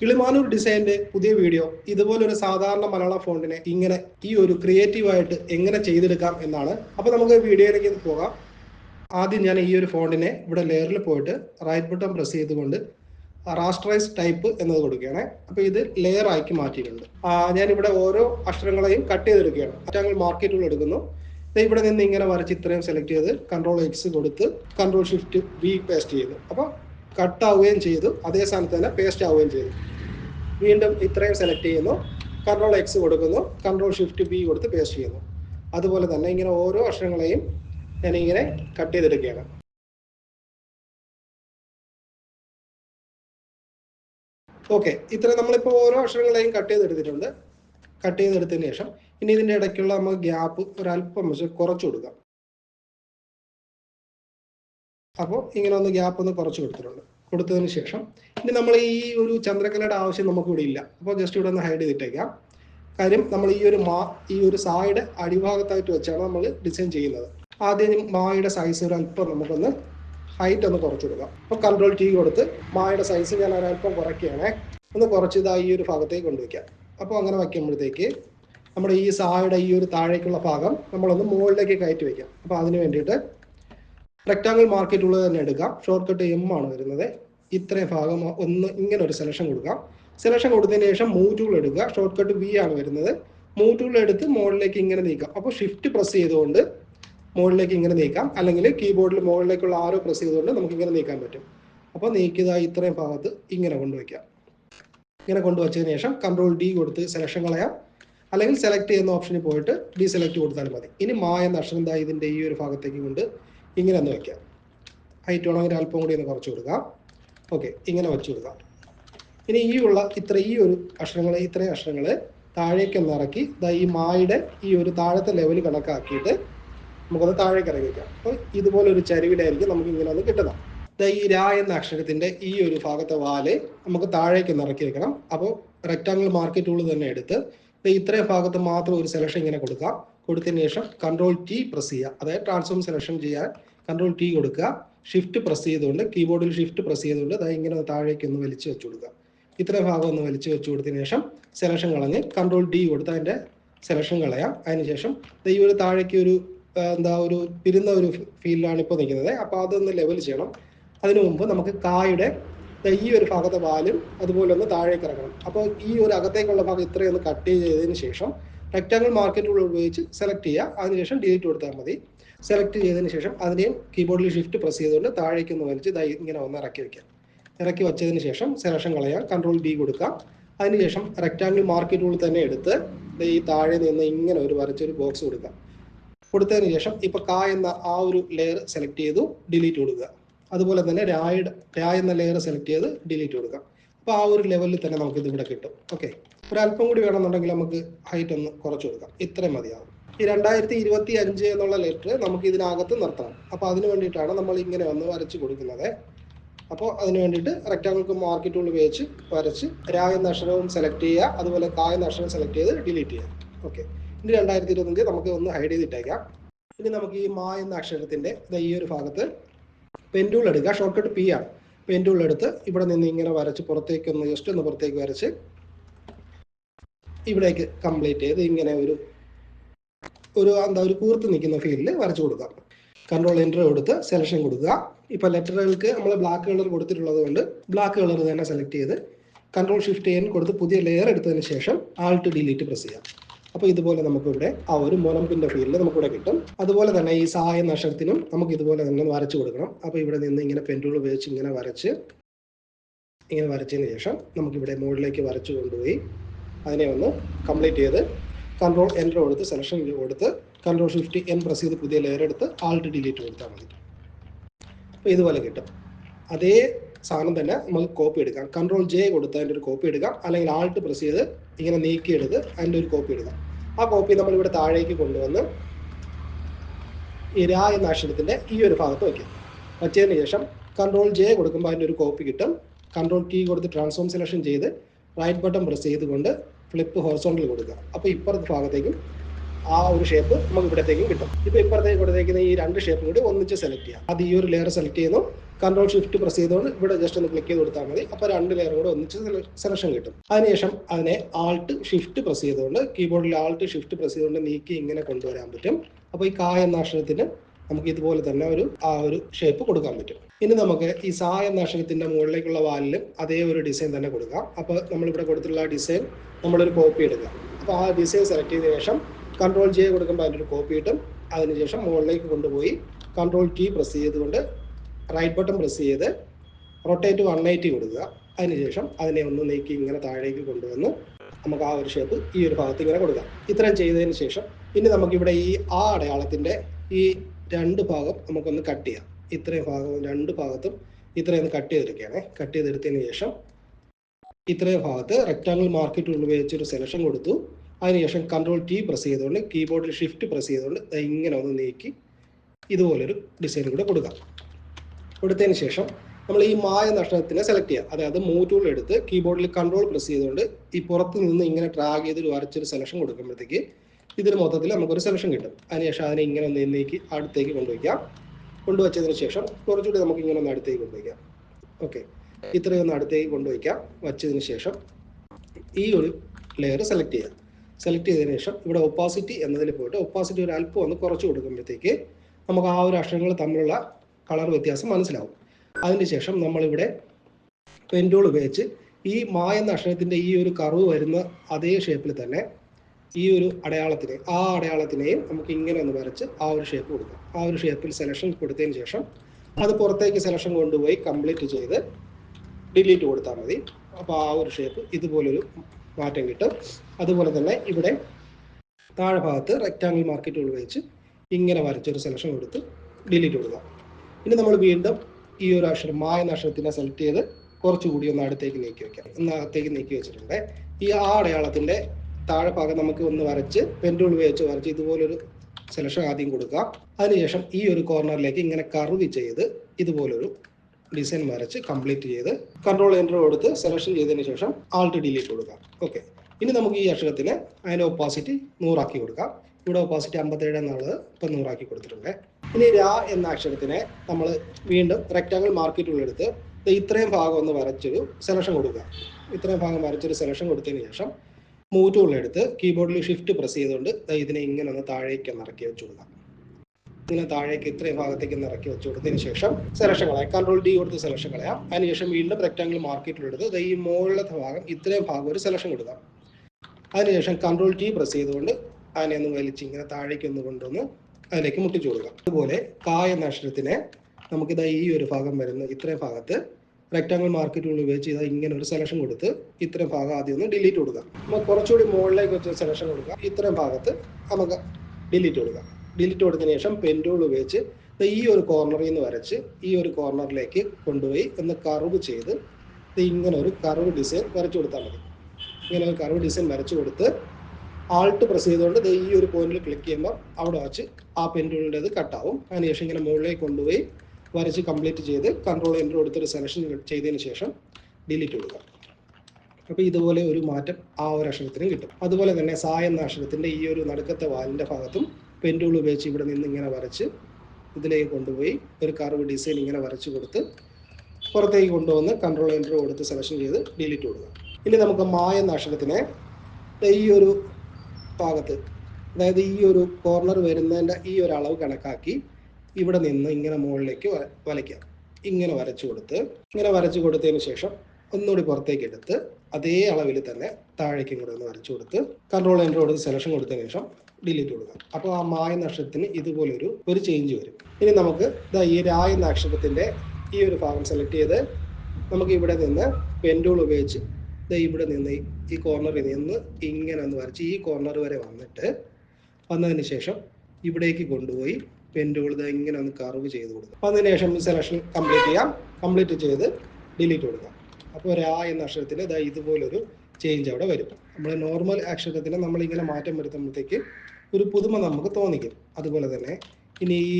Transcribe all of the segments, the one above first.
കിളിമാനൂർ ഡിസൈന്റെ പുതിയ വീഡിയോ ഇതുപോലൊരു സാധാരണ മലയാള ഫോണ്ടിനെ ഇങ്ങനെ ഈ ഒരു ക്രിയേറ്റീവായിട്ട് എങ്ങനെ ചെയ്തെടുക്കാം എന്നാണ്. അപ്പോൾ നമുക്ക് വീഡിയോയിലേക്ക് പോകാം. ആദ്യം ഞാൻ ഈ ഒരു ഫോണ്ടിനെ ഇവിടെ ലെയറിൽ പോയിട്ട് റൈറ്റ് ബട്ടൺ പ്രസ് ചെയ്തുകൊണ്ട് റാസ്റ്ററൈസ് ടൈപ്പ് എന്നത് കൊടുക്കുകയാണ്. അപ്പോൾ ഇത് ലെയർ ആക്കി മാറ്റിയിട്ടുണ്ട്. ഞാനിവിടെ ഓരോ അക്ഷരങ്ങളെയും കട്ട് ചെയ്തെടുക്കുകയാണ്. അറ്റങ്ങൾ മാർക്കറ്റുകൾ എടുക്കുന്നു. ഇവിടെ നിന്ന് ഇങ്ങനെ വരച്ച് ഇത്രയും സെലക്ട് ചെയ്ത് കൺട്രോൾ എക്സ് കൊടുത്ത് കൺട്രോൾ ഷിഫ്റ്റ് വി പേസ്റ്റ് ചെയ്തു. അപ്പോൾ കട്ട് ആവുകയും ചെയ്തു. അതേ സ്ഥാനത്ത് തന്നെ പേസ്റ്റ് ആവുകയും ചെയ്തു. വീണ്ടും ഇത്രയും സെലക്ട് ചെയ്യുന്നു. കൺട്രോൾ എക്സ് കൊടുക്കുന്നു. കൺട്രോൾ ഷിഫ്റ്റ് ബി കൊടുത്ത് പേസ്റ്റ് ചെയ്യുന്നു. അതുപോലെ തന്നെ ഇങ്ങനെ ഓരോ അക്ഷരങ്ങളെയും ഞാനിങ്ങനെ കട്ട് ചെയ്തെടുക്കുകയാണ്. ഓക്കെ ഇത്ര നമ്മളിപ്പോൾ ഓരോ അക്ഷരങ്ങളെയും കട്ട് ചെയ്തെടുത്തിട്ടുണ്ട്. കട്ട് ചെയ്തെടുത്തതിന് ശേഷം ഇനി ഇതിന്റെ ഇടയ്ക്കുള്ള നമുക്ക് ഗ്യാപ്പ് ഒരല്പം കുറച്ചു കുറച്ച് കൊടുക്കാം. അപ്പോൾ ഇങ്ങനെ ഒന്ന് ഗ്യാപ്പ് ഒന്ന് കുറച്ച് കൊടുത്തിട്ടുണ്ട്. കൊടുത്തതിന് ശേഷം ഇനി നമ്മൾ ഈ ഒരു ചന്ദ്രക്കലയുടെ ആവശ്യം നമുക്ക് ഇവിടെ ഇല്ല. അപ്പോൾ ജസ്റ്റ് ഇവിടെ ഒന്ന് ഹൈഡ് ചെയ്തിട്ടേക്കാം. കാര്യം നമ്മൾ ഈ ഒരു മാ ഈ ഒരു സായുടെ അടിഭാഗത്തായിട്ട് വെച്ചാണ് നമ്മൾ ഡിസൈൻ ചെയ്യുന്നത്. ആദ്യം മായുടെ സൈസ് ഒരു അല്പം നമുക്കൊന്ന് ഹൈറ്റ് ഒന്ന് കുറച്ച് കൊടുക്കാം. അപ്പോൾ കൺട്രോൾ ടി കൊടുത്ത് മായുടെ സൈസ് ഞാൻ ഒരല്പം കുറയ്ക്കുകയാണേ. ഒന്ന് കുറച്ച് ഇതാ ഈ ഒരു ഭാഗത്തേക്ക് കൊണ്ടുവയ്ക്കാം അപ്പോൾ അങ്ങനെ വയ്ക്കുമ്പോഴത്തേക്ക് നമ്മുടെ ഈ സായുടെ ഈ ഒരു താഴേക്കുള്ള ഭാഗം നമ്മളൊന്ന് മുകളിലേക്ക് കയറ്റി വയ്ക്കാം അപ്പോൾ അതിന് വേണ്ടിയിട്ട് റെക്ടാങ്കിൾ ഉള്ളത് തന്നെ എടുക്കാം. ഷോർട്ട് കട്ട് എം ആണ് വരുന്നത്. ഇത്രയും ഭാഗം ഒന്ന് ഇങ്ങനെ ഒരു സെലക്ഷൻ കൊടുക്കാം. സെലക്ഷൻ കൊടുത്തതിന് ശേഷം മൂവ് ടൂൾ എടുക്കുക. ഷോർട്ട് കട്ട് വി ആണ് വരുന്നത്. മൂവ് ടൂൾ എടുത്ത് മുകളിലേക്ക് ഇങ്ങനെ നീക്കാം. അപ്പോൾ ഷിഫ്റ്റ് പ്രസ് ചെയ്തുകൊണ്ട് മുകളിലേക്ക് ഇങ്ങനെ നീക്കാം. അല്ലെങ്കിൽ കീബോർഡിൽ മുകളിലേക്കുള്ള ആരോ പ്രസ് ചെയ്തുകൊണ്ട് നമുക്ക് ഇങ്ങനെ നീക്കാൻ പറ്റും. അപ്പോൾ നീക്കിയതാ ഇത്രയും ഭാഗത്ത് ഇങ്ങനെ കൊണ്ടുവയ്ക്കാം. ഇങ്ങനെ കൊണ്ടുവച്ചതിന് ശേഷം കൺട്രോൾ ഡി കൊടുത്ത് സെലക്ഷൻ കളയാം. അല്ലെങ്കിൽ സെലക്ട് ചെയ്യുന്ന ഓപ്ഷനിൽ പോയിട്ട് ഡി സെലക്ട് കൊടുത്താലും മതി. ഇനി മായ എന്ന അക്ഷരം ദാ ഇതിന്റെ ഈ ഒരു ഭാഗത്തേക്ക് കൊണ്ട് ഇങ്ങനെ ഒന്ന് വെക്കാം. ഹൈറ്റ് വേണമെങ്കിൽ അല്പം കൂടി ഒന്ന് കുറച്ച് കൊടുക്കാം. ഓക്കെ ഇങ്ങനെ വെച്ച് കൊടുക്കാം. ഇനി ഈ ഉള്ള ഇത്ര ഈ ഒരു അക്ഷരങ്ങൾ ഇത്രയും അക്ഷരങ്ങൾ താഴേക്ക് ഒന്ന് ഇറക്കി ഈ മായുടെ ഈ ഒരു താഴത്തെ ലെവൽ കണക്കാക്കിയിട്ട് നമുക്കത് താഴേക്ക് ഇറക്കി വെക്കാം. അപ്പോൾ ഇതുപോലെ ഒരു ചരിവിലായിരിക്കും നമുക്ക് ഇങ്ങനെ ഒന്ന് കിട്ടുന്നത്. ഈ രാ എന്ന അക്ഷരത്തിന്റെ ഈ ഒരു ഭാഗത്തെ വാൽ നമുക്ക് താഴേക്ക് ഒന്ന് ഇറക്കി വെക്കണം. അപ്പോൾ റെക്ടാങ്കിൾ മാർക്ക് ടൂൾ തന്നെ എടുത്ത് ഇത്രയും ഭാഗത്ത് മാത്രം ഒരു സെലക്ഷൻ ഇങ്ങനെ കൊടുക്കാം. കൊടുത്തതിന് ശേഷം കൺട്രോൾ ടി പ്രസ് ചെയ്യുക. അതായത് ട്രാൻസ്ഫോം സെലക്ഷൻ ചെയ്യാൻ കൺട്രോൾ ടി കൊടുക്കുക. ഷിഫ്റ്റ് പ്രസ് ചെയ്തുകൊണ്ട് കീബോർഡിൽ ഷിഫ്റ്റ് പ്രസ് ചെയ്തുകൊണ്ട് അത് ഇങ്ങനെ താഴേക്ക് ഒന്ന് വലിച്ചു വെച്ച് കൊടുക്കുക. ഇത്ര ഭാഗം ഒന്ന് വലിച്ചു വെച്ച് കൊടുത്തതിന് ശേഷം സെലക്ഷൻ കളഞ്ഞ് കൺട്രോൾ ഡി കൊടുത്ത് അതിന്റെ സെലക്ഷൻ കളയാം. അതിനുശേഷം ഈ ഒരു താഴേക്ക് ഒരു എന്താ ഒരു പിരുന്ന ഒരു ഫീൽഡാണ് ഇപ്പോൾ നിൽക്കുന്നത്. അപ്പോൾ അതൊന്ന് ലെവൽ ചെയ്യണം. അതിനു മുമ്പ് നമുക്ക് കായുടെ ഈ ഒരു ഭാഗത്തെ വാലും അതുപോലെ ഒന്ന് താഴേക്ക് ഇറങ്ങണം അപ്പോൾ ഈ ഒരു അകത്തേക്കുള്ള ഭാഗം ഇത്രയൊന്ന് കട്ട് ചെയ്തതിന് ശേഷം റെക്റ്റാങ്കിൾ മാർക്കറ്റുകൾ ഉപയോഗിച്ച് സെലക്ട് ചെയ്യുക. അതിനുശേഷം ഡിലീറ്റ് കൊടുത്താൽ മതി. സെലക്ട് ചെയ്തതിന് ശേഷം അതിനെയും കീബോർഡിൽ ഷിഫ്റ്റ് പ്രസ് ചെയ്തുകൊണ്ട് താഴേക്ക് ഒന്ന് വലിച്ച് ദാ ഇങ്ങനെ ഒന്ന് ഇറക്കി വയ്ക്കാം ഇറക്കി വെച്ചതിന് ശേഷം സെലക്ഷൻ കളയാം. കൺട്രോൾ ഡി കൊടുക്കാം. അതിനുശേഷം റെക്റ്റാങ്കിൾ മാർക്കറ്റ് ടൂൾ തന്നെ എടുത്ത് ഈ താഴെ നിന്ന് ഇങ്ങനെ ഒരു വരച്ചൊരു ബോക്സ് കൊടുക്കാം. കൊടുത്തതിന് ശേഷം ഇപ്പൊ കാ എന്ന ആ ഒരു ലെയർ സെലക്ട് ചെയ്തു ഡിലീറ്റ് കൊടുക്കുക. അതുപോലെ തന്നെ രായുടെ രാ എന്ന ലെയർ സെലക്ട് ചെയ്ത് ഡിലീറ്റ് കൊടുക്കാം. അപ്പോൾ ആ ഒരു ലെവലിൽ തന്നെ നമുക്ക് ഇതിവിടെ കിട്ടും. ഓക്കെ ഒരല്പം കൂടി വേണമെന്നുണ്ടെങ്കിൽ നമുക്ക് ഹൈറ്റ് ഒന്ന് കുറച്ച് കൊടുക്കാം. ഇത്രയും മതിയാവും. ഈ രണ്ടായിരത്തി ഇരുപത്തി അഞ്ച് എന്നുള്ള ലെറ്റർ നമുക്ക് ഇതിനകത്ത് നിർത്തണം. അപ്പോൾ അതിന് വേണ്ടിയിട്ടാണ് നമ്മൾ ഇങ്ങനെ ഒന്ന് വരച്ച് കൊടുക്കുന്നത്. അപ്പോൾ അതിന് വേണ്ടിയിട്ട് റെക്റ്റാങ്കിൾക്ക് മാർക്കറ്റ് ടൂൾ ഉപയോഗിച്ച് വരച്ച് രാ എന്ന അക്ഷരവും സെലക്ട് ചെയ്യുക അതുപോലെ കാ എന്ന അക്ഷരം സെലക്ട് ചെയ്ത് ഡിലീറ്റ് ചെയ്യുക. ഓക്കെ ഇനി രണ്ടായിരത്തി ഇരുപത്തഞ്ച് നമുക്ക് ഒന്ന് ഹൈഡ് ചെയ്തിട്ടേക്കാം. ഇനി നമുക്ക് ഈ മാ എന്ന അക്ഷരത്തിന്റെ ഈ ഒരു ഭാഗത്ത് പെന്റൂൾ എടുക്കുക. ഷോർട്ട് കട്ട് പി ആണ് പെന്റൂൾ എടുത്ത് ഇവിടെ നിന്ന് ഇങ്ങനെ വരച്ച് പുറത്തേക്ക് ഒന്ന് ജസ്റ്റ് ഒന്ന് പുറത്തേക്ക് വരച്ച് ഇവിടേക്ക് കംപ്ലീറ്റ് ചെയ്ത് ഇങ്ങനെ ഒരു ഒരു എന്താ ഒരു കൂർത്ത് നിൽക്കുന്ന ഫീൽഡിൽ വരച്ചു കൊടുക്കാം കൺട്രോൾ എന്റർ കൊടുത്ത് സെലക്ഷൻ കൊടുക്കുക. ഇപ്പൊ ലെറ്ററുകൾക്ക് നമ്മൾ ബ്ലാക്ക് കളർ കൊടുത്തിട്ടുള്ളത് കൊണ്ട് ബ്ലാക്ക് കളർ തന്നെ സെലക്ട് ചെയ്ത് കൺട്രോൾ ഷിഫ്റ്റ് ചെയ്യാൻ കൊടുത്ത് പുതിയ ലെയർ എടുത്തതിന് ശേഷം ആൾട്ട് ഡിലീറ്റ് പ്രസ് ചെയ്യാം അപ്പോൾ ഇതുപോലെ നമുക്കിവിടെ ആ ഒരു മുനമ്പിന്റെ ഫീൽഡ് നമുക്കിവിടെ കിട്ടും. അതുപോലെ തന്നെ ഈ സഹായ എന്ന നമുക്ക് ഇതുപോലെ തന്നെ വരച്ചു കൊടുക്കണം. അപ്പോൾ ഇവിടെ നിന്ന് ഇങ്ങനെ പെന്റുകൾ ഉപയോഗിച്ച് ഇങ്ങനെ വരച്ച് ഇങ്ങനെ വരച്ചതിന് ശേഷം നമുക്കിവിടെ മുകളിലേക്ക് വരച്ചു കൊണ്ടുപോയി അതിനെ ഒന്ന് കംപ്ലീറ്റ് ചെയ്ത് കൺട്രോൾ എന്റർ കൊടുത്ത് സെലക്ഷൻ കൊടുത്ത് കൺട്രോൾ ഷിഫ്റ്റ് എൻ പ്രസ് ചെയ്ത് പുതിയ ലെയർ എടുത്ത് ആൾട്ട് ഡിലീറ്റ് കൊടുത്താൽ മതി. അപ്പോൾ ഇതുപോലെ കിട്ടും. അതേ സാധനം തന്നെ നമുക്ക് കോപ്പി എടുക്കാം. കൺട്രോൾ ജെ കൊടുത്ത് അതിന്റെ ഒരു കോപ്പി എടുക്കാം. അല്ലെങ്കിൽ ആൾട്ട് പ്രസ് ചെയ്ത് ഇങ്ങനെ നീക്കിയെടുത്ത് അതിന്റെ ഒരു കോപ്പി എടുക്കാം. ആ കോപ്പി നമ്മൾ ഇവിടെ താഴേക്ക് കൊണ്ടുവന്ന് ഈ രാ എന്ന അക്ഷരത്തിന്റെ ഈ ഒരു ഭാഗത്ത് വയ്ക്കാം വച്ചതിന് ശേഷം കൺട്രോൾ ജെ കൊടുക്കുമ്പോൾ അതിന്റെ ഒരു കോപ്പി കിട്ടും. കൺട്രോൾ ടി കൊടുത്ത് ട്രാൻസ്ഫോം സെലക്ഷൻ ചെയ്ത് റൈറ്റ് ബട്ടൺ പ്രസ് ചെയ്തുകൊണ്ട് ഫ്ലിപ്പ് ഹൊറിസോണ്ടൽ കൊടുക്കുക. അപ്പോൾ ഇപ്പുറത്തെ ഭാഗത്തേക്കും ആ ഒരു ഷേപ്പ് നമുക്ക് ഇവിടത്തേക്കും കിട്ടും. ഇപ്പോൾ ഇപ്പുറത്തേക്ക് ഇവിടത്തേക്കുന്ന ഈ രണ്ട് ഷേപ്പും കൂടി ഒന്നിച്ച് സെലക്ട് ചെയ്യാം. അത് ഈ ഒരു ലെയർ സെലക്ട് ചെയ്യുന്നു. കൺട്രോൾ ഷിഫ്റ്റ് പ്രസ് ചെയ്തുകൊണ്ട് ഇവിടെ ജസ്റ്റ് ഒന്ന് ക്ലിക്ക് ചെയ്ത് കൊടുത്താൽ മതി. അപ്പോൾ രണ്ട് ലെയർ കൂടെ ഒന്നിച്ച് സെലക്ഷൻ കിട്ടും. അതിനുശേഷം അതിനെ ആൾട്ട് ഷിഫ്റ്റ് പ്രസ് ചെയ്തുകൊണ്ട് കീബോർഡിൽ ആൾട്ട് ഷിഫ്റ്റ് പ്രസ് ചെയ്തുകൊണ്ട് നീക്കി ഇങ്ങനെ കൊണ്ടുവരാൻ പറ്റും. അപ്പോൾ ഈ കാ എന്ന അക്ഷരത്തിന് നമുക്ക് ഇതുപോലെ തന്നെ ഒരു ആ ഒരു ഷേപ്പ് കൊടുക്കാൻ പറ്റും. ഇനി നമുക്ക് ഈ സാ എന്ന മുകളിലേക്കുള്ള വാലിലും അതേ ഒരു ഡിസൈൻ തന്നെ കൊടുക്കാം. അപ്പോൾ നമ്മളിവിടെ കൊടുത്തിട്ടുള്ള ഡിസൈൻ ഡിസൈൻ നമ്മളൊരു കോപ്പി എടുക്കാം. അപ്പോൾ ആ ഡിസൈൻ സെലക്ട് ചെയ്ത ശേഷം കൺട്രോൾ ജെ കൊടുക്കുമ്പോൾ അതിന്റെ ഒരു കോപ്പി കിട്ടും അതിനുശേഷം മുകളിലേക്ക് കൊണ്ടുപോയി കൺട്രോൾ ടി പ്രസ് ചെയ്തുകൊണ്ട് റൈറ്റ് ബട്ടൺ പ്രസ് ചെയ്ത് റൊട്ടേറ്റ് വൺ എയ്റ്റി കൊടുക്കുക. അതിനുശേഷം അതിനെ ഒന്ന് നീക്കി ഇങ്ങനെ താഴേക്ക് കൊണ്ടുവന്ന് നമുക്ക് ആ ഒരു ഷേപ്പ് ഈ ഒരു ഭാഗത്ത് ഇങ്ങനെ കൊടുക്കാം. ഇത്രയും ചെയ്തതിന് ശേഷം ഇനി നമുക്കിവിടെ ഈ ആ അടയാളത്തിന്റെ ഈ രണ്ട് ഭാഗം നമുക്കൊന്ന് കട്ട് ചെയ്യാം. ഇത്രയും ഭാഗം രണ്ട് ഭാഗത്തും ഇത്രയും ഒന്ന് കട്ട് ചെയ്തെടുക്കുകയാണേ കട്ട് ചെയ്തെടുത്തതിന് ശേഷം ഇത്രയും ഭാഗത്ത് റെക്റ്റാങ്കിൾ മാർക്കറ്റ് ഉപയോഗിച്ച് ഒരു സെലക്ഷൻ കൊടുത്തു. അതിനുശേഷം കൺട്രോൾ ടി പ്രസ് ചെയ്തുകൊണ്ട് കീബോർഡിൽ ഷിഫ്റ്റ് പ്രസ് ചെയ്തുകൊണ്ട് ഇങ്ങനെ ഒന്ന് നീക്കി ഇതുപോലൊരു ഡിസൈൻ കൂടെ കൊടുക്കാം. കൊടുത്തതിന് ശേഷം നമ്മൾ ഈ മായ നഷ്ടത്തിനെ സെലക്ട് ചെയ്യുക അതായത് മൂവ് ടൂൾ എടുത്ത് കീബോർഡിൽ കൺട്രോൾ പ്രസ് ചെയ്തുകൊണ്ട് ഈ പുറത്ത് നിന്ന് ഇങ്ങനെ ട്രാഗ് ചെയ്ത് വരച്ചൊരു സെലക്ഷൻ കൊടുക്കുമ്പോഴത്തേക്ക് ഇതിന് മൊത്തത്തിൽ നമുക്കൊരു സെലക്ഷൻ കിട്ടും. അതിനുശേഷം അതിനെ ഇങ്ങനെ ഒന്ന് ഇന്നേക്ക് അടുത്തേക്ക് കൊണ്ടുവയ്ക്കാം. കൊണ്ടുവച്ചതിന് ശേഷം കുറച്ചുകൂടി നമുക്ക് ഇങ്ങനെ ഒന്ന് അടുത്തേക്ക് കൊണ്ടുവയ്ക്കാം. ഓക്കെ ഇത്രയും ഒന്ന് അടുത്തേക്ക് കൊണ്ടുവയ്ക്കാം. വച്ചതിന് ശേഷം ഈ ഒരു ലെയർ സെലക്ട് ചെയ്യാം സെലക്ട് ചെയ്തതിന് ശേഷം ഇവിടെ ഒപ്പാസിറ്റി എന്നതിൽ പോയിട്ട് ഒപ്പാസിറ്റി ഒരു അല്പം ഒന്ന് കുറച്ച് കൊടുക്കുമ്പോഴത്തേക്ക് നമുക്ക് ആ ഒരു അക്ഷരങ്ങൾ തമ്മിലുള്ള കളർ വ്യത്യാസം മനസ്സിലാവും. അതിന് ശേഷം നമ്മളിവിടെ പെന്റോൾ ഉപയോഗിച്ച് ഈ മാ എന്ന അക്ഷരത്തിന്റെ ഈ ഒരു കറവ് വരുന്ന അതേ ഷേപ്പിൽ തന്നെ ഈ ഒരു അടയാളത്തിനെ ആ അടയാളത്തിനെയും നമുക്ക് ഇങ്ങനെ ഒന്ന് വരച്ച് ആ ഒരു ഷേപ്പ് കൊടുക്കാം. ആ ഒരു ഷേപ്പിൽ സെലക്ഷൻ കൊടുത്തതിന് ശേഷം അത് പുറത്തേക്ക് സെലക്ഷൻ കൊണ്ടുപോയി കംപ്ലീറ്റ് ചെയ്ത് ഡിലീറ്റ് കൊടുത്താൽ മതി. അപ്പോൾ ആ ഒരു ഷേപ്പ് ഇതുപോലൊരു മാറ്റം കിട്ടും. അതുപോലെ തന്നെ ഇവിടെ താഴെ ഭാഗത്ത് റെക്റ്റാങ്കിൾ മാർക്കറ്റ് ഉപയോഗിച്ച് ഇങ്ങനെ വരച്ചൊരു സെലക്ഷൻ കൊടുത്ത് ഡിലീറ്റ് കൊടുക്കാം. ഇനി നമ്മൾ വീണ്ടും ഈ ഒരു അക്ഷരം മായ എന്ന അക്ഷരത്തിനെ സെലക്ട് ചെയ്ത് കുറച്ചുകൂടി ഒന്ന് അടുത്തേക്ക് നീക്കി വെക്കാം. ഒന്ന് അകത്തേക്ക് നീക്കി വെച്ചിട്ടുണ്ട്. ഈ ആ അടയാളത്തിന്റെ താഴെ ഭാഗം നമുക്ക് ഒന്ന് വരച്ച് പെൻഡുൾ ഉപയോഗിച്ച് വരച്ച് ഇതുപോലൊരു സെലക്ഷൻ ആദ്യം കൊടുക്കാം. അതിനുശേഷം ഈ ഒരു കോർണറിലേക്ക് ഇങ്ങനെ കർവ് ചെയ്ത് ഇതുപോലൊരു ഡിസൈൻ വരച്ച് കംപ്ലീറ്റ് ചെയ്ത് കൺട്രോൾ എന്റർ കൊടുത്ത് സെലക്ഷൻ ചെയ്തതിന് ശേഷം ആൾട്ട് ഡിലീറ്റ് കൊടുക്കാം. ഓക്കെ ഇനി നമുക്ക് ഈ അക്ഷരത്തിന് അതിന്റെ ഒപ്പാസിറ്റി നൂറാക്കി കൊടുക്കാം. ഇവിടെ ഒപ്പാസിറ്റി അമ്പത്തേഴ് എന്നുള്ളത് ഇപ്പം നൂറാക്കി കൊടുത്തിട്ടുണ്ട്. ഇനി രാ എന്ന അക്ഷരത്തിനെ നമ്മൾ വീണ്ടും റെക്റ്റാങ്കിൾ മാർക്കറ്റ് ഉള്ളെടുത്ത് ഇത്രയും ഭാഗം ഒന്ന് വരച്ചൊരു സെലക്ഷൻ കൊടുക്കുക. ഇത്രയും ഭാഗം വരച്ചൊരു സെലക്ഷൻ കൊടുത്തതിന് ശേഷം മൂവ് ടൂൾ എടുത്ത് കീബോർഡിൽ ഷിഫ്റ്റ് പ്രസ് ചെയ്തുകൊണ്ട് ഇതിനെ ഇങ്ങനെ ഒന്ന് താഴേക്ക് ഒന്ന് ഇറക്കി വെച്ചു കൊടുക്കാം. ഇങ്ങനെ താഴേക്ക് ഇത്രയും ഭാഗത്തേക്ക് ഒന്ന് ഇറക്കി വെച്ചു കൊടുത്തതിന് ശേഷം സെലക്ഷൻ കളയാം. കൺട്രോൾ ഡി കൊടുത്ത് സെലക്ഷൻ കളയാം. അതിനുശേഷം വീണ്ടും റെക്റ്റാങ്കിൾ മാർക്കറ്റിലെടുത്ത് ഈ മുകളിലത്തെ ഭാഗം ഇത്രയും ഭാഗം ഒരു സെലക്ഷൻ കൊടുക്കാം. അതിനുശേഷം കൺട്രോൾ ടി പ്രസ് ചെയ്തുകൊണ്ട് അതിനെ ഒന്ന് വലിച്ച് ഇങ്ങനെ താഴേക്ക് ഒന്ന് കൊണ്ടുവന്ന് അതിലേക്ക് മുട്ടിച്ചു കൊടുക്കാം. അതുപോലെ കാ എന്ന അക്ഷരത്തിനെ നമുക്കിതാ ഈ ഒരു ഭാഗം വരുന്ന ഇത്രയും ഭാഗത്ത് റെക്റ്റാങ്കിൾ മാർക്കറ്റ് ടൂൾ ഉപയോഗിച്ച് ഇത് ഇങ്ങനെ ഒരു സെലക്ഷൻ കൊടുത്ത് ഇത്രയും ഭാഗം ആദ്യം ഒന്ന് ഡിലീറ്റ് കൊടുക്കുക. നമുക്ക് കുറച്ചുകൂടി മുകളിലേക്ക് വെച്ച് സെലക്ഷൻ കൊടുക്കുക. ഇത്രയും ഭാഗത്ത് നമുക്ക് ഡിലീറ്റ് കൊടുക്കുക. ഡിലീറ്റ് കൊടുത്തതിന് ശേഷം പെൻ ടൂൾ ഉപയോഗിച്ച് ഈ ഒരു കോർണറിൽ നിന്ന് വരച്ച് ഈ ഒരു കോർണറിലേക്ക് കൊണ്ടുപോയി ഒന്ന് കർവ് ചെയ്ത് ഇങ്ങനെ ഒരു കർവ് ഡിസൈൻ വരച്ചു കൊടുത്താൽ മതി. ഇങ്ങനെ ഒരു കർവ് ഡിസൈൻ വരച്ചു കൊടുത്ത് ആൾട്ട് പ്രസ് ചെയ്തുകൊണ്ട് ഈ ഒരു പോയിന്റിൽ ക്ലിക്ക് ചെയ്യുമ്പോൾ അവിടെ വെച്ച് ആ പെന്റൂളിന്റെത് കട്ടാവും അതിനുശേഷം ഇങ്ങനെ മുകളിലേക്ക് കൊണ്ടുപോയി വരച്ച് കംപ്ലീറ്റ് ചെയ്ത് കൺട്രോൾ എന്റർ കൊടുത്തൊരു സെലക്ഷൻ ചെയ്തതിന് ശേഷം ഡിലീറ്റ് കൊടുക്കാം അപ്പോൾ ഇതുപോലെ ഒരു മാറ്റം ആ ഒരു അക്ഷരത്തിന് കിട്ടും. അതുപോലെ തന്നെ സാ എന്ന അക്ഷരത്തിന്റെ ഈ ഒരു നടുക്കത്തെ വാലിന്റെ ഭാഗത്തും പെന്റൂൾ ഉപയോഗിച്ച് ഇവിടെ നിന്ന് ഇങ്ങനെ വരച്ച് ഇതിലേക്ക് കൊണ്ടുപോയി ഒരു കർവ് ഡിസൈൻ ഇങ്ങനെ വരച്ച് കൊടുത്ത് പുറത്തേക്ക് കൊണ്ടുവന്ന് കൺട്രോൾ എന്റർ കൊടുത്ത് സെലക്ഷൻ ചെയ്ത് ഡിലീറ്റ് കൊടുക്കുക. ഇനി നമുക്ക് മായ എന്ന അക്ഷരത്തിനെ ഈ ഒരു ഭാഗത്ത് അതായത് ഈ ഒരു കോർണർ വരുന്നതിന്റെ ഈ ഒരു അളവ് കണക്കാക്കി ഇവിടെ നിന്ന് ഇങ്ങനെ മുകളിലേക്ക് വലയ്ക്കുക. ഇങ്ങനെ വരച്ചു കൊടുത്ത് ഇങ്ങനെ വരച്ചു കൊടുത്തതിന് ശേഷം ഒന്നുകൂടി പുറത്തേക്ക് എടുത്ത് അതേ അളവിൽ തന്നെ താഴേക്ക് കൂടെ ഒന്ന് വരച്ചു കൊടുത്ത് കൺട്രോൾ എന്റർ കൊടുത്ത് സെലക്ഷൻ കൊടുത്തതിന് ശേഷം ഡിലീറ്റ് കൊടുക്കാം അപ്പോൾ ആ മായ നക്ഷത്രത്തിന് ഇതുപോലൊരു ഒരു ചേഞ്ച് വരും. ഇനി നമുക്ക് ദാ ഈ രായ എന്ന അക്ഷരത്തിന്റെ ഈ ഒരു ഭാഗം സെലക്ട് ചെയ്ത് നമുക്ക് ഇവിടെ നിന്ന് പെൻഡൂൾ ഉപയോഗിച്ച് ദാ ഇവിടെ നിന്ന് ഈ കോർണറിൽ നിന്ന് ഇങ്ങനെ ഒന്ന് വരച്ച് ഈ കോർണർ വരെ വന്നിട്ട് വന്നതിന് ശേഷം ഇവിടേക്ക് കൊണ്ടുപോയി പെന്റൂൾ ഇത് ഇങ്ങനെ ഒന്ന് കർവ് ചെയ്ത് കൊടുക്കുക അപ്പൊ അതിനുശേഷം സെലക്ഷൻ കംപ്ലീറ്റ് ചെയ്യാം. കംപ്ലീറ്റ് ചെയ്ത് ഡിലീറ്റ് കൊടുക്കാം. അപ്പോൾ രാ എന്ന അക്ഷരത്തിൽ ഇതാ ഇതുപോലൊരു ചേഞ്ച് അവിടെ വരും. നമ്മൾ നോർമൽ അക്ഷരത്തിൽ നമ്മൾ ഇങ്ങനെ മാറ്റം വരുത്തുമ്പോഴത്തേക്ക് ഒരു പുതുമ നമുക്ക് തോന്നിക്കും. അതുപോലെ തന്നെ ഇനി ഈ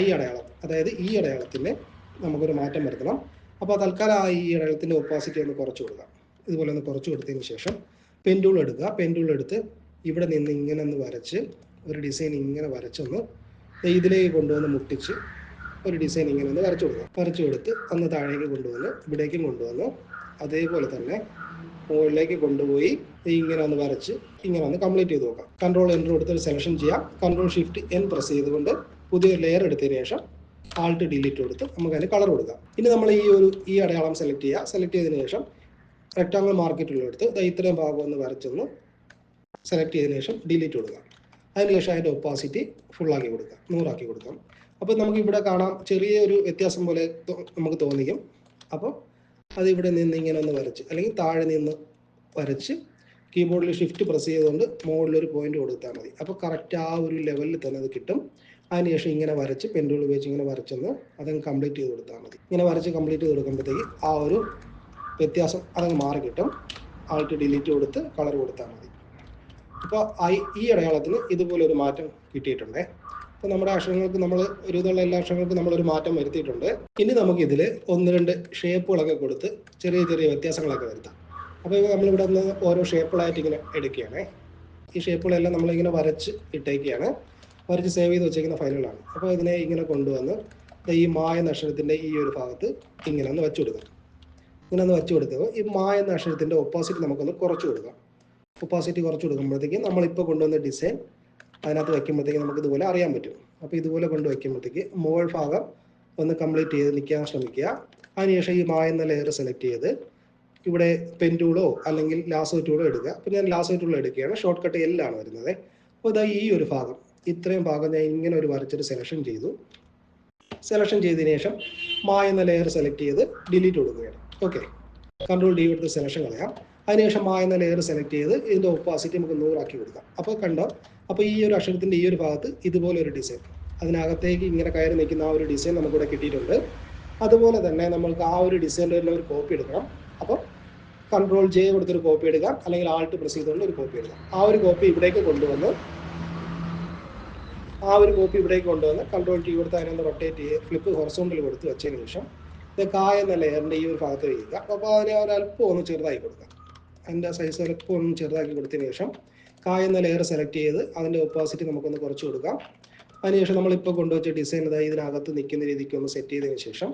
ഐ അടയാളം അതായത് ഈ അടയാളത്തിന് നമുക്കൊരു മാറ്റം വരുത്തണം. അപ്പോൾ തൽക്കാലം ആ ഈ അടയാളത്തിന്റെ ഒപ്പാസിറ്റി ഒന്ന് കുറച്ച് കൊടുക്കാം. ഇതുപോലെ ഒന്ന് കുറച്ച് കൊടുത്തതിന് ശേഷം പെന്റൂൾ എടുക്കുക. പെന്റൂൾ എടുത്ത് ഇവിടെ നിന്ന് ഇങ്ങനെ ഒന്ന് വരച്ച് ഒരു ഡിസൈൻ ഇങ്ങനെ വരച്ചൊന്ന് ഇതിലേക്ക് കൊണ്ടുവന്ന് മുട്ടിച്ച് ഒരു ഡിസൈൻ ഇങ്ങനെ ഒന്ന് വരച്ചു കൊടുക്കാം. വരച്ചു കൊടുത്ത് ഒന്ന് താഴേക്ക് കൊണ്ടുവന്ന് ഇവിടേക്കും കൊണ്ടുവന്നു. അതേപോലെ തന്നെ മുകളിലേക്ക് കൊണ്ടുപോയി ഇങ്ങനെ ഒന്ന് വരച്ച് ഇങ്ങനെ ഒന്ന് കംപ്ലീറ്റ് ചെയ്ത് നോക്കാം. കൺട്രോൾ എന്റർ കൊടുത്ത് സെലക്ഷൻ ചെയ്യാം. കൺട്രോൾ ഷിഫ്റ്റ് എൻ പ്രസ് ചെയ്തുകൊണ്ട് പുതിയൊരു ലെയർ എടുത്തതിന് ശേഷം ആൾട്ട് ഡിലീറ്റ് കൊടുത്ത് നമുക്ക് അതിന് കളർ കൊടുക്കാം. ഇനി നമ്മൾ ഈ ഒരു ഈ അടയാളം സെലക്ട് ചെയ്യുക. സെലക്ട് ചെയ്തതിന് ശേഷം റെക്ടാങ്കിൾ മാർക്കറ്റുള്ള എടുത്ത് ഇത്രയും ഭാഗം ഒന്ന് വരച്ചൊന്ന് സെലക്ട് ചെയ്തതിന് ശേഷം ഡിലീറ്റ് കൊടുക്കാം. അതിനുശേഷം അതിന്റെ ഒപ്പാസിറ്റി ഫുള്ളാക്കി കൊടുക്കാം നൂറാക്കി കൊടുക്കാം. അപ്പോൾ നമുക്ക് ഇവിടെ കാണാം ചെറിയ ഒരു വ്യത്യാസം പോലെ നമുക്ക് തോന്നിക്കും. അപ്പോൾ അത് ഇവിടെ നിന്ന് ഇങ്ങനെ ഒന്ന് വരച്ച് അല്ലെങ്കിൽ താഴെ നിന്ന് വരച്ച് കീബോർഡിൽ ഷിഫ്റ്റ് പ്രസ് ചെയ്തുകൊണ്ട് മുകളിലൊരു പോയിന്റ് കൊടുത്താൽ മതി. അപ്പോൾ കറക്റ്റ് ആ ഒരു ലെവലിൽ തന്നെ അത് കിട്ടും. അതിനുശേഷം ഇങ്ങനെ വരച്ച് പെൻഡുകൾ ഉപയോഗിച്ച് ഇങ്ങനെ വരച്ചെന്ന് അതങ്ങ് കംപ്ലീറ്റ് ചെയ്ത് കൊടുത്താൽ മതി. ഇങ്ങനെ വരച്ച് കംപ്ലീറ്റ് ചെയ്ത് കൊടുക്കുമ്പോഴത്തേക്ക് ആ ഒരു വ്യത്യാസം അതങ്ങ് മാറി കിട്ടും ആൾട്ട് ഡിലീറ്റ് കൊടുത്ത് കളർ കൊടുത്താൽ മതി. അപ്പോൾ ഈ അടയാളത്തിന് ഇതുപോലെ ഒരു മാറ്റം കിട്ടിയിട്ടുണ്ട്. അപ്പോൾ നമ്മുടെ അക്ഷരങ്ങൾക്ക് നമ്മൾ ഒരു എല്ലാ അക്ഷരങ്ങൾക്കും നമ്മളൊരു മാറ്റം വരുത്തിയിട്ടുണ്ട്. ഇനി നമുക്ക് ഇതിൽ ഒന്ന് രണ്ട് ഷേപ്പുകളൊക്കെ കൊടുത്ത് ചെറിയ ചെറിയ വ്യത്യാസങ്ങളൊക്കെ വരുത്താം. അപ്പോൾ നമ്മളിവിടെ നിന്ന് ഓരോ ഷേപ്പുകളായിട്ട് ഇങ്ങനെ എടുക്കുകയാണ്. ഈ ഷേപ്പുകളെല്ലാം നമ്മളിങ്ങനെ വരച്ച് ഇട്ടേക്കുകയാണ്. വരച്ച് സേവ് ചെയ്ത് വെച്ചേക്കുന്ന ഫയലുകളാണ്. അപ്പോൾ ഇതിനെ ഇങ്ങനെ കൊണ്ടുവന്ന് ഈ മായ എന്ന ഈ ഒരു ഭാഗത്ത് ഇങ്ങനെ ഒന്ന് വെച്ചു കൊടുക്കാം. ഇങ്ങനെ ഒന്ന് വെച്ചു കൊടുക്കുക ഈ മായ എന്ന ഓപ്പോസിറ്റ് നമുക്കൊന്ന് കുറച്ച് കൊടുക്കാം. ഒപ്പാസിറ്റി കുറച്ച് കൊടുക്കുമ്പോഴത്തേക്കും നമ്മളിപ്പോൾ കൊണ്ടുവന്ന ഡിസൈൻ അതിനകത്ത് വയ്ക്കുമ്പോഴത്തേക്ക് നമുക്ക് ഇതുപോലെ അറിയാൻ പറ്റും. അപ്പോൾ ഇതുപോലെ കൊണ്ട് വയ്ക്കുമ്പോഴത്തേക്ക് മുകൾ ഭാഗം ഒന്ന് കംപ്ലീറ്റ് ചെയ്ത് നിൽക്കാൻ ശ്രമിക്കുക. അതിനുശേഷം ഈ മായ എന്ന ലെയർ സെലക്ട് ചെയ്ത് ഇവിടെ പെൻ ടൂളോ അല്ലെങ്കിൽ ലാസോ ടൂളോ എടുക്കുക. അപ്പോൾ ഞാൻ ലാസോ ടൂളോ എടുക്കുകയാണ്. ഷോർട്ട് കട്ട് എല്ലാണ് വരുന്നത്. അപ്പോൾ ഇതാ ഈ ഒരു ഭാഗം. ഇത്രയും ഭാഗം ഞാൻ ഇങ്ങനെ ഒരു വരച്ചൊരു സെലക്ഷൻ ചെയ്തു. സെലക്ഷൻ ചെയ്തതിന് ശേഷം മായ എന്ന ലെയർ സെലക്ട് ചെയ്ത് ഡിലീറ്റ് കൊടുക്കുകയാണ്. ഓക്കെ കൺട്രോൾ ഡി എടുത്ത് സെലക്ഷൻ കളയാം. അതിനുശേഷം മായ എന്ന ലെയർ സെലക്ട് ചെയ്ത് ഇതിന്റെ ഒപ്പാസിറ്റി നമുക്ക് നൂറാക്കി കൊടുക്കാം. അപ്പോൾ കണ്ടോ? അപ്പോൾ ഈ ഒരു അക്ഷരത്തിന്റെ ഈ ഒരു ഭാഗത്ത് ഇതുപോലെ ഒരു ഡിസൈൻ അതിനകത്തേക്ക് ഇങ്ങനെ കയറി നിൽക്കുന്ന ആ ഒരു ഡിസൈൻ നമുക്കിവിടെ കിട്ടിയിട്ടുണ്ട്. അതുപോലെ തന്നെ നമുക്ക് ആ ഒരു ഡിസൈന്റെ തന്നെ ഒരു കോപ്പി എടുക്കണം. അപ്പോൾ കൺട്രോൾ ജെ കൊടുത്തൊരു കോപ്പി എടുക്കാം. അല്ലെങ്കിൽ ആൾട്ട് പ്രസ് ചെയ്തുകൊണ്ട് ഒരു കോപ്പി എടുക്കാം. ആ ഒരു കോപ്പി ഇവിടേക്ക് കൊണ്ടുവന്ന് ആ ഒരു കോപ്പി ഇവിടേക്ക് കൊണ്ടുവന്ന് കൺട്രോൾ ടി കൊടുത്ത് അതിനൊന്ന് റൊട്ടേറ്റ് ചെയ്ത് ഫ്ലിപ്പ് ഹൊറസോണ്ടിൽ കൊടുത്ത് വെച്ചതിന് ശേഷം ഇത് കായ എന്ന ലെയറിന്റെ ഈ ഒരു ഭാഗത്ത് വയ്ക്കുക. അപ്പോൾ അതിനെ ഒരല്പം ഒന്ന് ചെറുതായി കൊടുക്കാം. അതിന്റെ സൈസ് അല്പം ഒന്ന് ചെറുതാക്കി കൊടുത്തതിന് ശേഷം കായ എന്ന ലെയർ സെലക്ട് ചെയ്ത് അതിന്റെ ഒപ്പാസിറ്റി നമുക്കൊന്ന് കുറച്ച് കൊടുക്കാം. അതിനുശേഷം നമ്മളിപ്പോൾ കൊണ്ടുവച്ച ഡിസൈൻ ഇതായി ഇതിനകത്ത് നിൽക്കുന്ന രീതിക്ക് ഒന്ന് സെറ്റ് ചെയ്തതിന് ശേഷം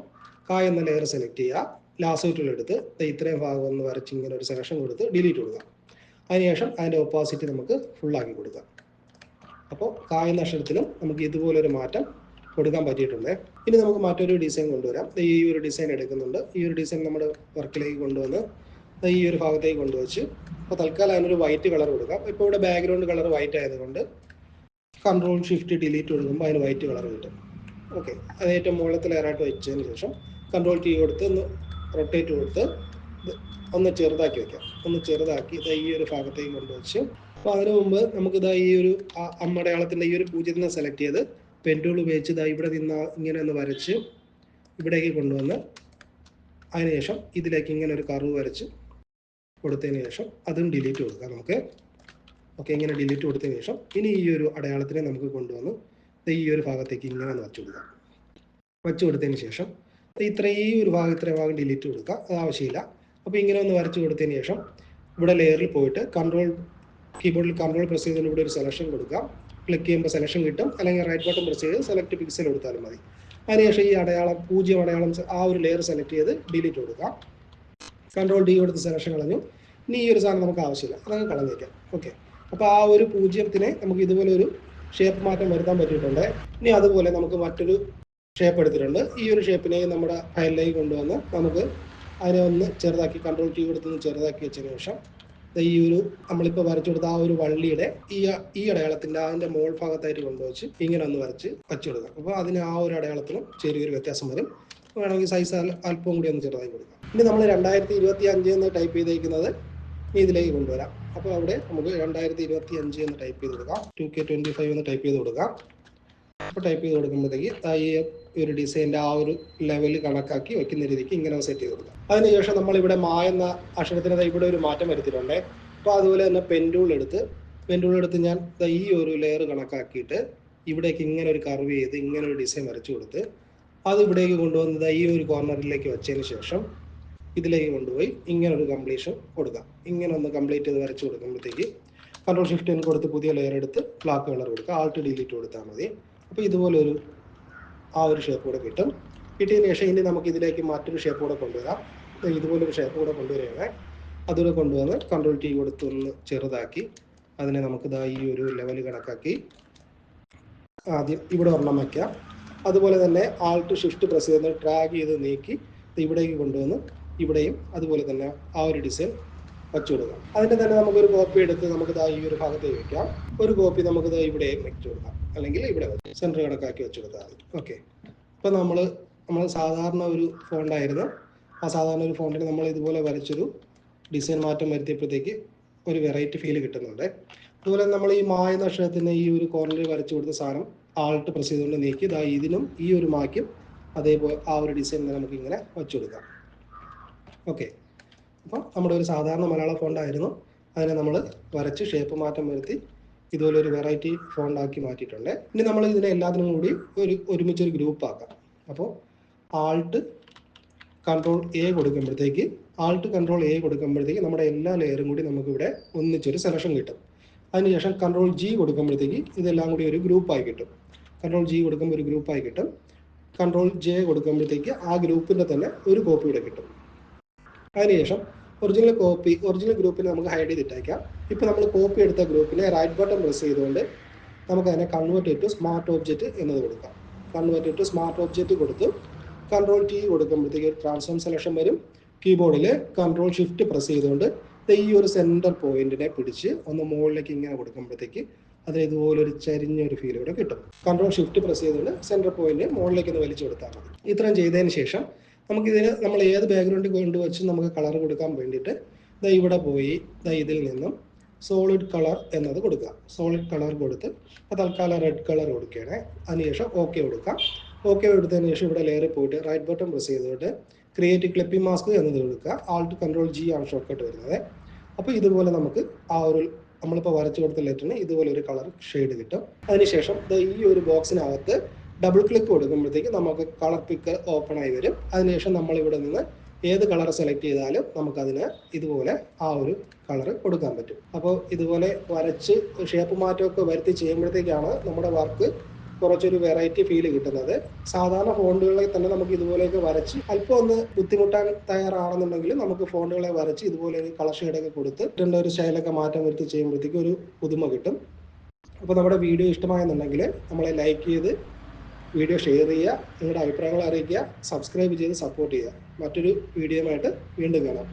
കായ എന്ന ലെയർ സെലക്ട് ചെയ്യുക. ലാസ്റ്റ് എടുത്ത് ഇത്രയും ഭാഗം ഒന്ന് വരച്ച് ഇങ്ങനെ ഒരു സെലക്ഷൻ കൊടുത്ത് ഡിലീറ്റ് കൊടുക്കാം. അതിനുശേഷം അതിന്റെ ഒപ്പാസിറ്റി നമുക്ക് ഫുള്ളാക്കി കൊടുക്കാം. അപ്പോൾ കായുന്ന അക്ഷരത്തിലും നമുക്ക് ഇതുപോലൊരു മാറ്റം കൊടുക്കാൻ പറ്റിയിട്ടുണ്ട്. ഇനി നമുക്ക് മറ്റൊരു ഡിസൈൻ കൊണ്ടുവരാം. ഈ ഒരു ഡിസൈൻ എടുക്കുന്നുണ്ട്. ഈ ഒരു ഡിസൈൻ നമ്മുടെ വർക്കിലേക്ക് കൊണ്ടുവന്ന് ഈ ഒരു ഭാഗത്തേക്ക് കൊണ്ടുവച്ച്. അപ്പോൾ തൽക്കാലം അതിനൊരു വൈറ്റ് കളർ കൊടുക്കാം. ഇപ്പോൾ ഇവിടെ ബാക്ക്ഗ്രൗണ്ട് കളർ വൈറ്റ് ആയതുകൊണ്ട് കൺട്രോൾ ഷിഫ്റ്റ് ഡിലീറ്റ് കൊടുക്കുമ്പോൾ അതിന് വൈറ്റ് കളർ കിട്ടും. ഓക്കെ അത് ഏറ്റവും മുകളിലത്തെ ലെയറായിട്ട് വെച്ചതിന് ശേഷം കൺട്രോൾ ടി കൊടുത്ത് ഒന്ന് റൊട്ടേറ്റ് കൊടുത്ത് ഒന്ന് ചെറുതാക്കി വെക്കാം. ഒന്ന് ചെറുതാക്കി ഇതാ ഈ ഒരു ഭാഗത്തേക്ക് കൊണ്ടുവച്ച്. അപ്പോൾ അതിനു മുമ്പ് നമുക്ക് ഇതാ ഈ ഒരു അമ്മടയാളത്തിന്റെ ഈ ഒരു പൂജ്യത്തിനെ സെലക്ട് ചെയ്ത് പെന്റൂൾ ഉപയോഗിച്ച് ഇതാ ഇവിടെ നിന്ന് ഇങ്ങനെ ഒന്ന് വരച്ച് ഇവിടേക്ക് കൊണ്ടുവന്ന് അതിനുശേഷം ഇതിലേക്ക് ഇങ്ങനെ ഒരു കർവ് വരച്ച് കൊടുത്തതിന് ശേഷം അതും ഡിലീറ്റ് കൊടുക്കുക നമുക്ക്. ഓക്കെ ഇങ്ങനെ ഡിലീറ്റ് കൊടുത്തതിന് ശേഷം ഇനി ഈ ഒരു അടയാളത്തിനെ നമുക്ക് കൊണ്ടുവന്ന് ഈ ഒരു ഭാഗത്തേക്ക് ഇങ്ങനെ വച്ചു കൊടുക്കാം. വച്ചു കൊടുത്തതിന് ശേഷം ഇത്രയും ഒരു ഭാഗം ഇത്രയും ഭാഗം ഡിലീറ്റ് കൊടുക്കുക അത് ആവശ്യമില്ല. അപ്പോൾ ഇങ്ങനെ ഒന്ന് വരച്ചു കൊടുത്തതിന് ശേഷം ഇവിടെ ലെയറിൽ പോയിട്ട് കൺട്രോൾ കീബോർഡിൽ കൺട്രോൾ പ്രസ് ചെയ്തതിന് ഇവിടെ ഒരു സെലക്ഷൻ കൊടുക്കാം. ക്ലിക്ക് ചെയ്യുമ്പോൾ സെലക്ഷൻ കിട്ടും. അല്ലെങ്കിൽ റൈറ്റ് ബട്ടൺ പ്രസ് ചെയ്ത് സെലക്ട് പിക്സൽ കൊടുത്താലും മതി. അതിനുശേഷം ഈ അടയാളം പൂജ്യം അടയാളം ആ ഒരു ലെയർ സെലക്ട് ചെയ്ത് ഡിലീറ്റ് കൊടുക്കാം. കൺട്രോൾ ഡി കൊടുത്ത് സെലക്ഷൻ കളഞ്ഞു. ഇനി ഈ ഒരു സാധനം നമുക്ക് ആവശ്യമില്ല. അതങ്ങ് കളഞ്ഞേക്കാം. ഓക്കെ. അപ്പോൾ ആ ഒരു പൂജ്യത്തിനെ നമുക്ക് ഇതുപോലെ ഒരു ഷേപ്പ് മാറ്റം വരുത്താൻ പറ്റിയിട്ടുണ്ട്. ഇനി അതുപോലെ നമുക്ക് മറ്റൊരു ഷേപ്പ് എടുത്തിട്ടുണ്ട്. ഈ ഒരു ഷേപ്പിനെ നമ്മുടെ ഫയലിലേക്ക് കൊണ്ടുവന്ന് നമുക്ക് അതിനെ ഒന്ന് ചെറുതാക്കി കൺട്രോൾ ടി കൊടുത്ത് ചെറുതാക്കി വെച്ചതിന് ശേഷം ഈ ഒരു നമ്മളിപ്പോൾ വരച്ചു കൊടുത്ത ആ ഒരു വള്ളിയുടെ ഈ ഈ അടയാളത്തിന്റെ അതിന്റെ മോൾ ഭാഗത്തായിട്ട് കൊണ്ടുവച്ച് ഇങ്ങനെ ഒന്ന് വരച്ച് വച്ചു കൊടുക്കാം അപ്പോൾ അതിന് ആ ഒരു അടയാളത്തിനും ചെറിയൊരു വ്യത്യാസം വരും. വേണമെങ്കിൽ സൈസ് അല്പം കൂടി ഒന്ന് ചെറുതാക്കി കൊടുക്കാം. ഇനി നമ്മൾ രണ്ടായിരത്തി ഇരുപത്തി അഞ്ച് എന്ന് ടൈപ്പ് ചെയ്തേക്കുന്നത് ഇതിലേക്ക് കൊണ്ടുവരാം. അപ്പോൾ അവിടെ നമുക്ക് രണ്ടായിരത്തി ഇരുപത്തി അഞ്ച് എന്ന് ടൈപ്പ് ചെയ്ത് കൊടുക്കാം. ടു കെ ട്വന്റി ഫൈവ് എന്ന് ടൈപ്പ് ചെയ്ത് കൊടുക്കാം. അപ്പോൾ ടൈപ്പ് ചെയ്ത് കൊടുക്കുമ്പോഴത്തേക്ക് ഈ ഒരു ഡിസൈന്റെ ആ ഒരു ലെവൽ കണക്കാക്കി വെക്കുന്ന രീതിക്ക് ഇങ്ങനെ സെറ്റ് ചെയ്ത് കൊടുക്കാം. അതിനുശേഷം നമ്മൾ ഇവിടെ മായ എന്ന അക്ഷരത്തിന് ഇവിടെ ഒരു മാറ്റം വരുത്തിയിട്ടുണ്ട്. അപ്പോൾ അതുപോലെ തന്നെ പെൻഡൂൾ എടുത്ത് പെൻഡൂൾ എടുത്ത് ഞാൻ ഈ ഒരു ലെയർ കണക്കാക്കിയിട്ട് ഇവിടേക്ക് ഇങ്ങനെ ഒരു കർവ് ചെയ്ത് ഇങ്ങനെ ഒരു ഡിസൈൻ വരച്ചു കൊടുത്ത് അത് ഇവിടേക്ക് കൊണ്ടുവന്നത് ഈ ഒരു കോർണറിലേക്ക് വെച്ചതിന് ശേഷം ഇതിലേക്ക് കൊണ്ടുപോയി ഇങ്ങനെ ഒരു കംപ്ലീഷൻ കൊടുക്കാം. ഇങ്ങനെ ഒന്ന് കംപ്ലീറ്റ് ചെയ്ത് വരച്ചു കൊടുക്കുമ്പോഴത്തേക്ക് കൺട്രോൾ ഷിഫ്റ്റ് എൻ കൊടുത്ത് പുതിയ ലെയർ എടുത്ത് ബ്ലാക്ക് കളർ കൊടുക്കുക. ആൾട്ട് ഡിലീറ്റ് കൊടുത്താൽ മതി. അപ്പോൾ ഇതുപോലെ ഒരു ആ ഒരു ഷേപ്പ് കൂടെ കിട്ടും. കിട്ടിയതിന് ശേഷം ഇനി നമുക്ക് ഇതിലേക്ക് മറ്റൊരു ഷേപ്പ് കൂടെ കൊണ്ടുവരാം. ഇതുപോലൊരു ഷേപ്പ് കൂടെ കൊണ്ടുവരികയാണ്. അതുകൂടെ കൊണ്ടുവന്ന് കൺട്രോൾ ടി കൊടുത്ത് ഒന്ന് ചെറുതാക്കി അതിനെ നമുക്ക് ഇതാ ഈ ഒരു ലെവൽ കണക്കാക്കി ആദ്യം ഇവിടെ ഒരെണ്ണം വയ്ക്കാം. അതുപോലെ തന്നെ ആൾട്ട് ഷിഫ്റ്റ് പ്രസ് ചെയ്ത് ഡ്രാഗ് ചെയ്ത് നീക്കി ഇവിടേക്ക് കൊണ്ടുവന്ന് ഇവിടെയും അതുപോലെ തന്നെ ആ ഒരു ഡിസൈൻ വച്ചു കൊടുക്കാം. അതിന്റെ തന്നെ നമുക്കൊരു കോപ്പി എടുത്ത് നമുക്ക് ഈ ഒരു ഭാഗത്തേക്ക് വെക്കാം. ഒരു കോപ്പി നമുക്ക് ദാ ഇവിടെയും വെച്ചു കൊടുക്കാം. അല്ലെങ്കിൽ ഇവിടെ സെന്റർ കണക്കാക്കി വെച്ചു കൊടുത്താൽ മതി. ഓക്കെ ഇപ്പം നമ്മൾ നമ്മൾ സാധാരണ ഒരു ഫോണ്ടായിരുന്നു ആ സാധാരണ ഒരു ഫോണ്ടിന് നമ്മൾ ഇതുപോലെ വരച്ചൊരു ഡിസൈൻ മാറ്റം വരുത്തിയപ്പോഴത്തേക്ക് ഒരു വെറൈറ്റി ഫീൽ കിട്ടുന്നുണ്ട്. അതുപോലെ നമ്മൾ ഈ മായ നക്ഷത്രത്തിന് ഈ ഒരു കോർണറിൽ വരച്ചു കൊടുത്ത സാധനം ആൾട്ട് പ്രസ് ചെയ്തുകൊണ്ട് നീക്കി ഇതാ ഇതിനും ഈ ഒരു മായ്ക്കും അതേപോലെ ആ ഒരു ഡിസൈൻ നമുക്ക് ഇങ്ങനെ വെച്ചു കൊടുക്കാം. ഓക്കെ അപ്പോൾ നമ്മുടെ ഒരു സാധാരണ മലയാള ഫോണ്ടായിരുന്നു അതിനെ നമ്മൾ വരച്ച് ഷേപ്പ് മാറ്റം വരുത്തി ഇതുപോലെ ഒരു വെറൈറ്റി ഫോണ്ടാക്കി മാറ്റിയിട്ടുണ്ട്. ഇനി നമ്മൾ ഇതിനെ എല്ലാത്തിനും കൂടി ഒരു ഒരുമിച്ച് ഒരു ഗ്രൂപ്പ് ആക്കാം. അപ്പോൾ ആൾട്ട് കൺട്രോൾ എ കൊടുക്കുമ്പോഴത്തേക്ക് ആൾട്ട് കൺട്രോൾ എ കൊടുക്കുമ്പോഴത്തേക്ക് നമ്മുടെ എല്ലാ ലെയറും കൂടി നമുക്കിവിടെ ഒന്നിച്ചൊരു സെലക്ഷൻ കിട്ടും. അതിനുശേഷം കൺട്രോൾ ജി കൊടുക്കുമ്പോഴത്തേക്ക് ഇതെല്ലാം കൂടി ഒരു ഗ്രൂപ്പായി കിട്ടും. കൺട്രോൾ ജി കൊടുക്കുമ്പോൾ ഒരു ഗ്രൂപ്പായി കിട്ടും. കൺട്രോൾ ജെ കൊടുക്കുമ്പോഴത്തേക്ക് ആ ഗ്രൂപ്പിന്റെ തന്നെ ഒരു കോപ്പി കൂടെ കിട്ടും. അതിനുശേഷം ഒറിജിനൽ കോപ്പി ഒറിജിനൽ ഗ്രൂപ്പിൽ നമുക്ക് ഹൈഡ് ചെയ്തിട്ടേക്കാം ഇപ്പോൾ നമ്മൾ കോപ്പി എടുത്ത ഗ്രൂപ്പിലെ റൈറ്റ് ബട്ടൺ പ്രസ് ചെയ്തുകൊണ്ട് നമുക്ക് അതിനെ കൺവേർട്ട് ടു സ്മാർട്ട് ഓബ്ജക്റ്റ് എന്നത് കൊടുക്കാം. കൺവേർട്ട് ടു സ്മാർട്ട് ഓബ്ജക്റ്റ് കൊടുത്ത്. കൺട്രോൾ ടി കൊടുക്കുമ്പോഴത്തേക്ക് ട്രാൻസ്ഫോം സെലക്ഷൻ വരും. കീബോർഡിൽ കൺട്രോൾ ഷിഫ്റ്റ് പ്രസ് ചെയ്തുകൊണ്ട് ഈ ഒരു സെന്റർ പോയിന്റിനെ പിടിച്ച് ഒന്ന് മുകളിലേക്ക് ഇങ്ങനെ കൊടുക്കുമ്പോഴത്തേക്ക് അതിന് ഇതുപോലെ ഒരു ചരിഞ്ഞൊരു ഫീൽ ഇവിടെ കിട്ടും. കൺട്രോൾ ഷിഫ്റ്റ് പ്രസ് ചെയ്തുകൊണ്ട് സെന്റർ പോയിന്റ് മുകളിലേക്ക് ഒന്ന് വലിച്ചു കൊടുത്താൽ മതി. ഇത്രയും ചെയ്തതിന് ശേഷം നമുക്കിതിന് നമ്മൾ ഏത് ബാക്ക്ഗ്രൗണ്ട് കൊണ്ടുവച്ച് നമുക്ക് കളർ കൊടുക്കാൻ വേണ്ടിയിട്ട് ദാ ഇവിടെ പോയി ദാ ഇതിൽ നിന്നും സോളിഡ് കളർ എന്നത് കൊടുക്കുക സോളിഡ് കളർ കൊടുത്ത് അപ്പോൾ തൽക്കാലം റെഡ് കളർ കൊടുക്കുകയാണ്. അതിനുശേഷം ഓക്കെ കൊടുക്കാം. ഓക്കെ കൊടുത്തതിന് ശേഷം ഇവിടെ ലെയറിൽ പോയിട്ട് റൈറ്റ് ബട്ടൺ പ്രസ് ചെയ്തുകൊണ്ട് ക്രിയേറ്റ് ക്ലിപ്പിംഗ് മാസ്ക് എന്നത് കൊടുക്കുക. ആൾട്ട് കൺട്രോൾ ജി ആണ് ഷോർട്ട് വരുന്നത്. അപ്പോൾ ഇതുപോലെ നമുക്ക് ആ ഒരു നമ്മളിപ്പോൾ വരച്ചു കൊടുത്ത ലെറ്ററിന് ഇതുപോലെ ഒരു കളർ ഷെയ്ഡ് കിട്ടും. അതിനുശേഷം ഈ ഒരു ബോക്സിനകത്ത് ഡബിൾ ക്ലിക്ക് കൊടുക്കുമ്പോഴത്തേക്ക് നമുക്ക് കളർ പിക്ക് ഓപ്പൺ ആയി വരും. അതിനുശേഷം നമ്മൾ ഇവിടെ നിന്ന് ഏത് കളർ സെലക്ട് ചെയ്താലും നമുക്കതിന് ഇതുപോലെ ആ ഒരു കളർ കൊടുക്കാൻ പറ്റും. അപ്പോൾ ഇതുപോലെ വരച്ച് ഷേപ്പ് മാറ്റമൊക്കെ വരുത്തി ചെയ്യുമ്പോഴത്തേക്കാണ് നമ്മുടെ വർക്ക് കുറച്ചൊരു വെറൈറ്റി ഫീൽ കിട്ടുന്നത്. സാധാരണ ഫോണ്ടുകളെ തന്നെ നമുക്ക് ഇതുപോലെയൊക്കെ വരച്ച് അല്പം ഒന്ന് ബുദ്ധിമുട്ടാൻ തയ്യാറാണെന്നുണ്ടെങ്കിൽ നമുക്ക് ഫോണ്ടുകളെ വരച്ച് ഇതുപോലെ ഒരു കളർ ഷെയ്ഡൊക്കെ കൊടുത്ത് രണ്ട് ഒരു സ്റ്റൈലൊക്കെ മാറ്റം വരുത്തി ചെയ്യുമ്പോഴത്തേക്കും ഒരു പുതുമ കിട്ടും. അപ്പോൾ നമ്മുടെ വീഡിയോ ഇഷ്ടമായെന്നുണ്ടെങ്കിൽ നമ്മളെ ലൈക്ക് ചെയ്ത് വീഡിയോ ഷെയർ ചെയ്യുക നിങ്ങളുടെ അഭിപ്രായങ്ങൾ അറിയിക്കുക സബ്സ്ക്രൈബ് ചെയ്ത് സപ്പോർട്ട് ചെയ്യുക. മറ്റൊരു വീഡിയോയുമായിട്ട് വീണ്ടും കാണാം.